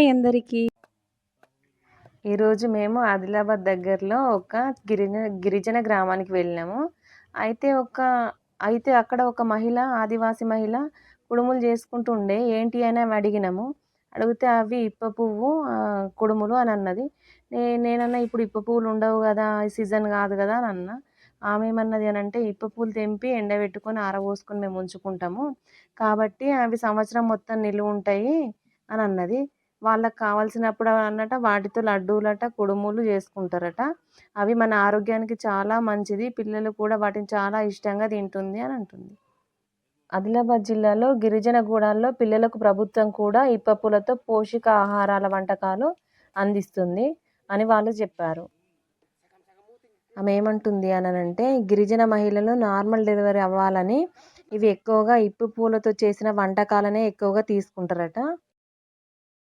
Hi అందరికీ. ఈరోజు మేము ఆదిలాబాద్ దగ్గరలో ఒక గిరిజన గిరిజన గ్రామానికి వెళ్ళినాము అయితే ఒక అయితే అక్కడ ఒక మహిళ ఆదివాసి మహిళ కుడుములు చేసుకుంటూ ఉండే ఏంటి అని అవి అడిగినాము. అడిగితే అవి ఇప్ప పువ్వు కుడుములు అని అన్నది. నే నేనన్నా ఇప్పుడు ఇప్ప పువ్వులు ఉండవు కదా సీజన్ కాదు కదా అని అన్న. ఆమె ఏమన్నది అని అంటే ఇప్ప పువ్వులు తెంపి ఎండబెట్టుకొని ఆరబోసుకొని మేము ఉంచుకుంటాము. కాబట్టి అవి సంవత్సరం మొత్తం నిలువ ఉంటాయి అని అన్నది. వాళ్ళకి కావాల్సినప్పుడు అన్నట వాటితో లడ్డూలట కుడుములు చేసుకుంటారట. అవి మన ఆరోగ్యానికి చాలా మంచిది. పిల్లలు కూడా వాటిని చాలా ఇష్టంగా తింటుంది అని అంటుంది. ఆదిలాబాద్ జిల్లాలో గిరిజన గూడాల్లో పిల్లలకు ప్రభుత్వం కూడా ఇప్పపూలతో పోషక ఆహారాల వంటకాలు అందిస్తుంది అని వాళ్ళు చెప్పారు. ఆమె ఏమంటుంది అని అంటే గిరిజన మహిళలు నార్మల్ డెలివరీ అవ్వాలని ఇవి ఎక్కువగా ఇప్పు పూలతో చేసిన వంటకాలనే ఎక్కువగా తీసుకుంటారట.